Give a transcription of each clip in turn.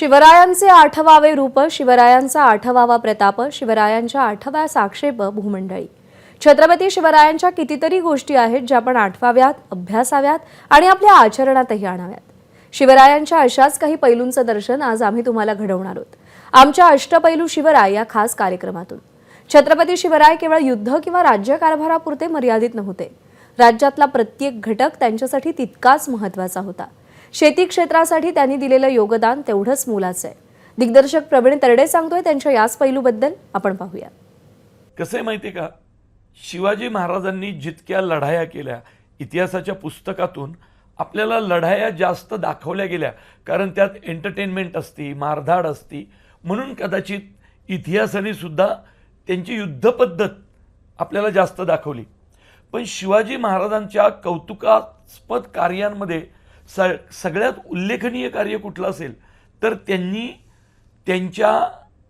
शिवरायांचे आठवावे रूप शिवरायांचा आठवावा प्रताप शिवरायांच्या आठव्या साक्षेप भूमंडळी. छत्रपती शिवरायांच्या कितीतरी गोष्टी आहेत ज्या आपण आठवाव्यात अभ्यासाव्यात आणि आपल्या आचरणातही आणाव्यात. शिवरायांच्या अशाच काही पैलूंचं दर्शन आज आम्ही तुम्हाला घडवणार आहोत. आमच्या अष्टपैलू शिवराय या खास कार्यक्रमातून. छत्रपती शिवराय केवळ युद्ध किंवा राज्यकारभारापुरते मर्यादित नव्हते. राज्यातला प्रत्येक घटक त्यांच्यासाठी तितकाच महत्त्वाचा होता. शेती क्षेत्रासाठी त्यांनी दिलेलं योगदान तेवढंच मोलाचं आहे. दिग्दर्शक प्रवीण तरडे सांगतोय त्यांच्या याच पैलूबद्दल आपण पाहूया. कसं आहे माहिती आहे का? शिवाजी महाराजांनी जितक्या लढाया केल्या इतिहासाच्या पुस्तकातून आपल्याला लढाया जास्त दाखवल्या गेल्या. कारण त्यात एंटरटेनमेंट असती मारधाड असती. म्हणून कदाचित इतिहासाने सुद्धा त्यांची युद्धपद्धत आपल्याला जास्त दाखवली. पण शिवाजी महाराजांच्या कौतुकास्पद कार्यांमध्ये स सगळ्यात उल्लेखनीय कार्य कुठलं असेल तर त्यांनी त्यांच्या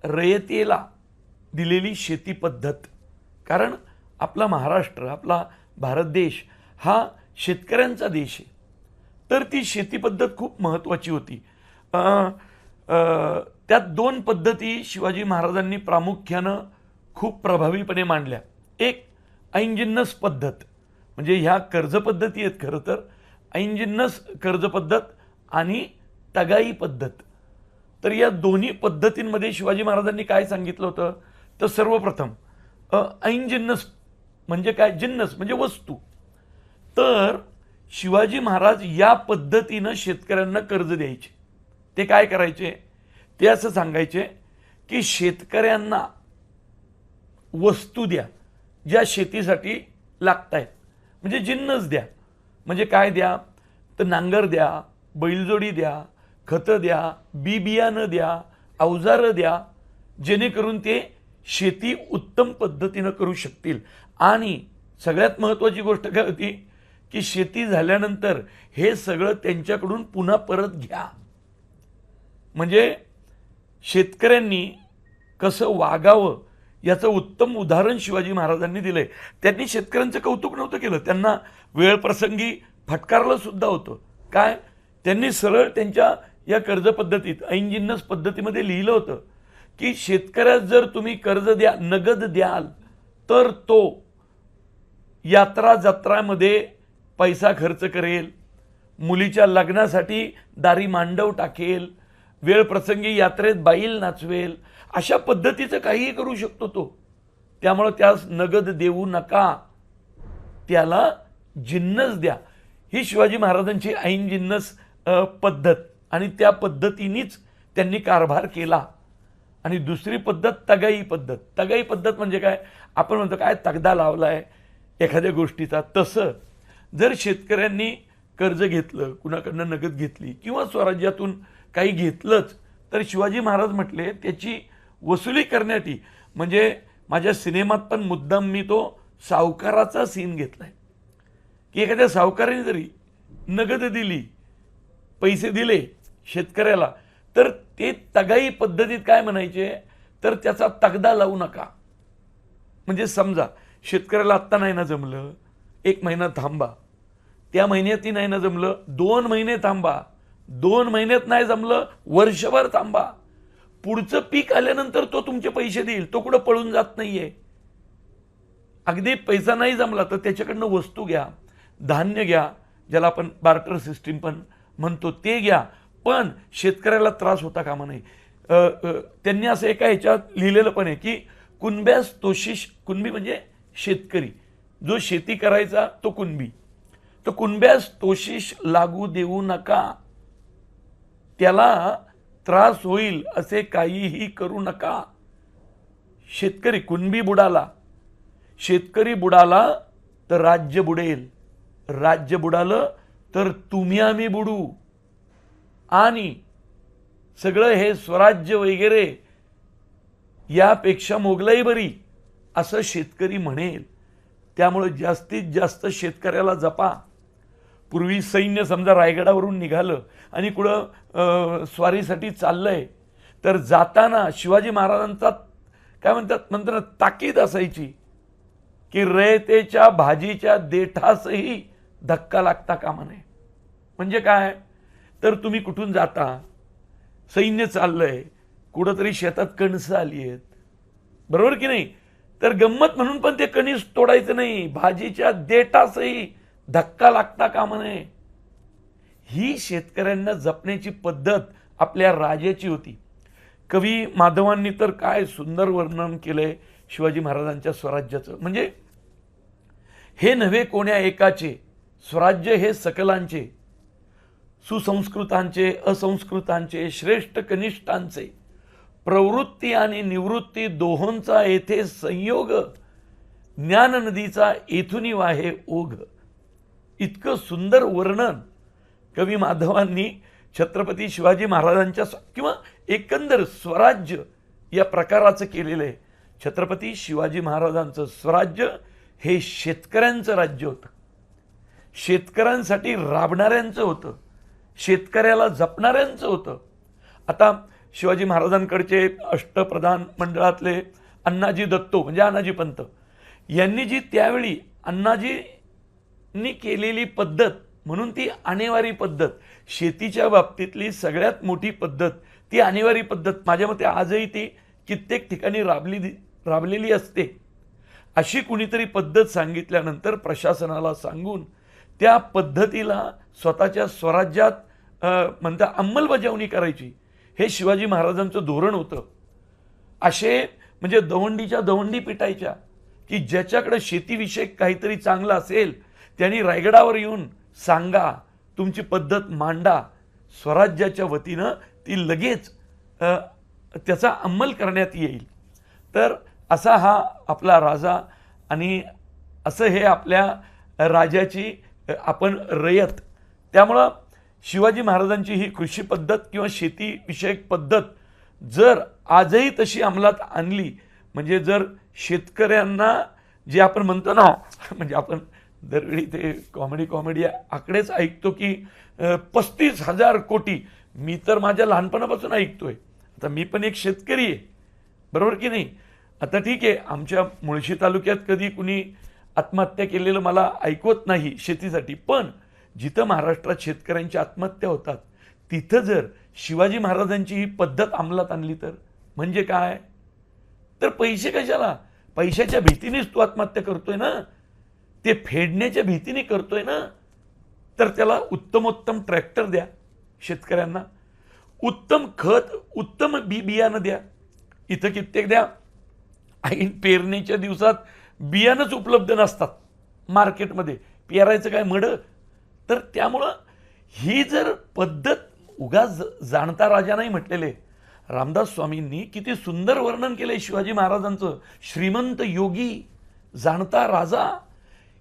रयतेला दिलेली शेती पद्धत. कारण आपला महाराष्ट्र आपला भारत देश हा शेतकऱ्यांचा देश आहे. तर ती शेती पद्धत खूप महत्त्वाची होती. त्यात दोन पद्धती शिवाजी महाराजांनी प्रामुख्यानं खूप प्रभावीपणे मांडल्या. एक ऐनजिन्नस पद्धत. म्हणजे ह्या कर्ज पद्धती आहेत खरं तर ऐनजिन्नस कर्ज पद्धत आणि तगाई पद्धत. तर या दोन्ही पद्धतींमध्ये शिवाजी महाराजांनी काय सांगितलं होतं? तर सर्वप्रथम अ, ऐन जिन्नस म्हणजे काय? जिन्नस म्हणजे वस्तू. तर शिवाजी महाराज या पद्धतीनं शेतकऱ्यांना कर्ज द्यायचे. ते काय करायचे? ते असं सांगायचे की शेतकऱ्यांना वस्तू द्या ज्या शेतीसाठी लागत आहेत म्हणजे जिन्नस द्या. म्हणजे काय द्या? तर नांगर द्या बैलजोडी द्या खतं द्या बी बियाणं द्या अवजारं द्या जेणेकरून ते शेती उत्तम पद्धतीनं करू शकतील. आणि सगळ्यात महत्त्वाची गोष्ट काय होती? की शेती झाल्यानंतर हे सगळं त्यांच्याकडून पुन्हा परत घ्या. म्हणजे शेतकऱ्यांनी कसं वागावं याचं उत्तम उदाहरण शिवाजी महाराजांनी दिलं आहे त्यांनी शेतकऱ्यांचं कौतुक नव्हतं केलं. त्यांना वेळप्रसंगी फटकारलंसुद्धा फटकारलं सुद्धा होतं. काय? त्यांनी सरळ त्यांच्या या कर्ज पद्धतीत ऐनजिन्नस पद्धतीमध्ये लिहिलं होतं की शेतकऱ्यास जर तुम्ही कर्ज द्या नगद द्याल तर तो यात्रा जत्रामध्ये पैसा खर्च करेल मुलीच्या लग्नासाठी दारी मांडव टाकेल वेळ प्रसंगी यात्रेत बाईल नाचवेल अशा पद्धतीचं काहीही करू शकतो तो. त्यामुळं त्यास नगद देऊ नका. त्याला जिन्नस द्या. ही शिवाजी महाराजांची ऐन जिन्नस पद्धत. आणि त्या पद्धतीनेच त्यांनी कारभार केला. आणि दुसरी पद्धत तगाई पद्धत. तगाई पद्धत म्हणजे काय? आपण म्हणतो काय तगदा लावला आहे एखाद्या गोष्टीचा? तसं जर शेतकऱ्यांनी कर्ज घेतलं कुणाकडनं नगद घेतली किंवा स्वराज्यातून काही घेतलंच. तर शिवाजी महाराज म्हटले त्याची वसुली करण्यासाठी. म्हणजे माझ्या सिनेमात पण मुद्दाम मी तो सावकाराचा सीन घेतला आहे की एखाद्या सावकाराने जरी नगद दिली पैसे दिले शेतकऱ्याला तर ते तगाई पद्धतीत काय म्हणायचे? तर त्याचा तगदा लावू नका. म्हणजे समजा शेतकऱ्याला आत्ता नाही ना जमलं एक महिना थांबा. त्या महिन्यातही नाही ना जमलं दोन महिने थांबा. दोन महिन्यात नाही जमलं वर्षभर थांबा. पुढचं पीक आल्यानंतर तो तुमचे पैसे देईल. तो कुठं पळून जात नाहीये. अगदी पैसा नाही जमला तर त्याच्याकडनं वस्तू घ्या धान्य घ्या ज्याला आपण बार्टर सिस्टीम पण म्हणतो ते घ्या. पण शेतकऱ्याला त्रास होता कामा नाही त्यांनी असं एका ह्याच्यात लिहिलेलं पण आहे की कुणब्यास तोशिष कुणबी म्हणजे शेतकरी. जो शेती करायचा तो कुणबी. तर कुणब्यास तोशिष लागू देऊ नका. त्याला त्रास होईल असे काहीही करू नका. शेतकरी कुणबी बुडाला? शेतकरी बुडाला तर राज्य बुडेल. राज्य बुडालं तर तुम्ही आम्ही बुडू. आणि सगळं हे स्वराज्य वगैरे यापेक्षा मोगलाई बरी असं शेतकरी म्हणेल. त्यामुळं जास्तीत जास्त शेतकऱ्याला जपा. पूर्वी सैन्य समजा रायगडावरून निघालं आणि कुठं स्वारीसाठी स्वारीसाठी चाललंय तर जाताना शिवाजी महाराजांचा काय म्हणतात म्हणताना ताकीद असायची की रयतेच्या भाजीच्या देठासही धक्का लागता कामा नये. म्हणजे काय? तर तुम्ही कुठून जाता? सैन्य चाललं आहे कुठंतरी शेतात कणसं आली आहेत. बरोबर की नाही? तर गंमत म्हणून पण ते कणीस तोडायचं नाही. भाजीच्या देठासही धक्का लागता कामा नये. ही शेतकऱ्यांना जपण्याची पद्धत आपल्या राजाची होती. कवी माधवांनी तर काय सुंदर वर्णन केलंय शिवाजी महाराजांच्या स्वराज्याचं. म्हणजे हे नव्हे कोण्या एकाचे स्वराज्य हे सकलांचे सुसंस्कृतांचे असंस्कृतांचे श्रेष्ठ कनिष्ठांचे प्रवृत्ती आणि निवृत्ती दोहोंचा येथे संयोग ज्ञान नदीचा येथुनी वाहे ओघ. इतकं सुंदर वर्णन कवी माधवांनी छत्रपती शिवाजी महाराजांच्या किंवा एकंदर स्वराज्य या प्रकाराचं केलेलं आहे. छत्रपती शिवाजी महाराजांचं स्वराज्य हे शेतकऱ्यांचं राज्य होतं. शेतकऱ्यांसाठी राबणाऱ्यांचं होतं. शेतकऱ्याला जपणाऱ्यांचं होतं. आता शिवाजी महाराजांकडचे अष्टप्रधान मंडळातले अण्णाजी दत्तो म्हणजे अण्णाजी पंत यांनी जी त्यावेळी अण्णाजी नी केलेली पद्धत म्हणून ती आणेवारी पद्धत. शेतीच्या बाबतीतली सगळ्यात मोठी पद्धत ती आणेवारी पद्धत. माझ्या मते आजही ती कित्येक ठिकाणी राबली राबलेली असते. अशी कुणीतरी पद्धत सांगितल्यानंतर प्रशासनाला सांगून त्या पद्धतीला स्वतःच्या स्वराज्यात म्हणता अंमलबजावणी करायची. हे शिवाजी महाराजांचं धोरण होतं. असे म्हणजे दवंडीच्या दवंडी पिटायच्या की ज्याच्याकडे शेतीविषयक काहीतरी चांगलं असेल त्यांनी रायगडावर येऊन सांगा तुमची पद्धत मांडा. स्वराज्याच्या वतीनं ती लगेच त्याचा अंमल करण्यात येईल. तर असा हा आपला राजा आणि असं हे आपल्या राजाची आपण रयत. त्यामुळं शिवाजी महाराजांची ही कृषी पद्धत किंवा शेतीविषयक पद्धत जर आजही तशी अंमलात आणली म्हणजे जर शेतकऱ्यांना जे आपण म्हणतो ना म्हणजे आपण दरवेळी ते कॉमेडी कॉमेडी आकडेच ऐकतो की पस्तीस हजार कोटी. मी तर माझ्या लहानपणापासून ऐकतोय. आता मी पण एक शेतकरी आहे. बरोबर की नाही? आता ठीक आहे आमच्या मुळशी तालुक्यात कधी कुणी आत्महत्या केलेलं मला ऐकवत नाही शेतीसाठी. पण जिथं महाराष्ट्रात शेतकऱ्यांच्या आत्महत्या होतात तिथं जर शिवाजी महाराजांची ही पद्धत अंमलात आणली तर? म्हणजे काय? तर पैसे कशाला? पैशाच्या भीतीनेच तू आत्महत्या करतोय ना? ते फेडण्याच्या भीतीने करतोय ना तर त्याला उत्तमोत्तम ट्रॅक्टर द्या शेतकऱ्यांना. उत्तम खत उत्तम बी बियाणं द्या. इथं कित्येक द्या. ऐन पेरणीच्या दिवसात बियाणंच उपलब्ध नसतात मार्केटमध्ये. पेरायचं काय मड? तर त्यामुळं ही जर पद्धत उगा जाणता राजा नाही म्हटलेले. रामदास स्वामींनी किती सुंदर वर्णन केलंय शिवाजी महाराजांचं. श्रीमंत योगी जाणता राजा.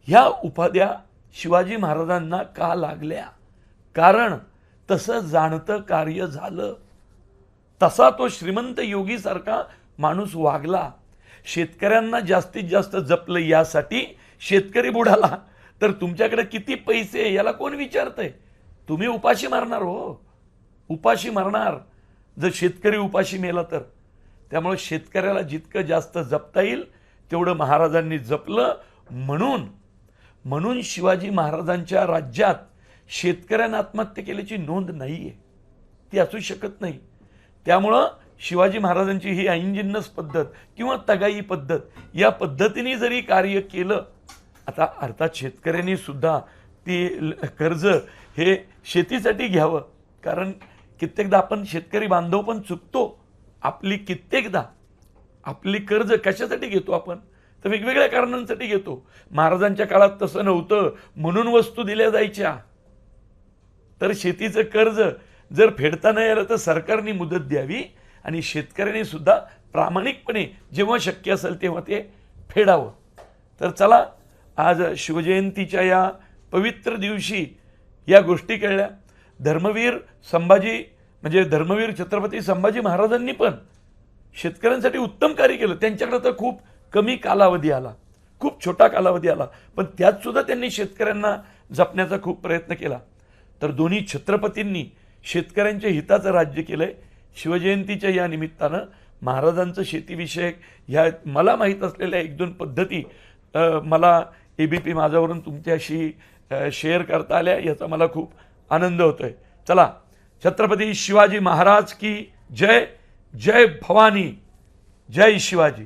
ह्या उपाध्या शिवाजी महाराजांना का लागल्या? कारण तसं जाणतं कार्य झालं. तसा तो श्रीमंत योगीसारखा माणूस वागला. शेतकऱ्यांना जास्तीत जास्त जपलं यासाठी शेतकरी बुडाला. तर तुमच्याकडे किती पैसे आहे याला कोण विचारतंय? तुम्ही उपाशी मारणार हो. उपाशी मारणार. जर शेतकरी उपाशी मेला तर. त्यामुळे शेतकऱ्याला जितकं जास्त जपता येईल तेवढं महाराजांनी जपलं. म्हणून म्हणून शिवाजी महाराजांच्या राज्यात शेतकऱ्यांना आत्महत्या केल्याची नोंद नाही आहे ती असू शकत नाही. त्यामुळं शिवाजी महाराजांची ही ऐनजिन्नस पद्धत किंवा तगाई पद्धत या पद्धतीने जरी कार्य केलं आता अर्थात शेतकऱ्यांनी सुद्धा ती ल- कर्ज हे शेतीसाठी घ्यावं. कारण कित्येकदा आपण शेतकरी बांधव पण चुकतो. आपली कित्येकदा आपली कर्ज कशासाठी घेतो आपण? तर वेगवेगळ्या कारणांसाठी घेतो. महाराजांच्या काळात तसं नव्हतं. म्हणून वस्तू दिल्या जायच्या. तर शेतीचं कर्ज जर फेडता नाही आलं तर सरकारने मुदत द्यावी आणि शेतकऱ्यांनी सुद्धा प्रामाणिकपणे जेव्हा शक्य असेल तेव्हा ते फेडावं. तर चला आज शिवजयंतीच्या या पवित्र दिवशी या गोष्टी कळल्या. धर्मवीर संभाजी म्हणजे धर्मवीर छत्रपती संभाजी महाराजांनी पण शेतकऱ्यांसाठी उत्तम कार्य केलं. त्यांच्याकडे तर खूप कमी कालावधी आला. खूप छोटा कालावधी आला. पण त्यातसुद्धा त्यांनी शेतकऱ्यांना जपण्याचा खूप प्रयत्न केला. तर दोन्ही छत्रपतींनी शेतकऱ्यांच्या हिताचं राज्य केलं आहे शिवजयंतीच्या या निमित्तानं महाराजांचं शेतीविषयक ह्या मला माहीत असलेल्या एक दोन पद्धती मला ए बी पी माझ्यावरून तुमच्याशी शेअर करता आल्या याचा मला खूप आनंद होतो आहे चला छत्रपती शिवाजी महाराज की जय जय भवानी जय शिवाजी.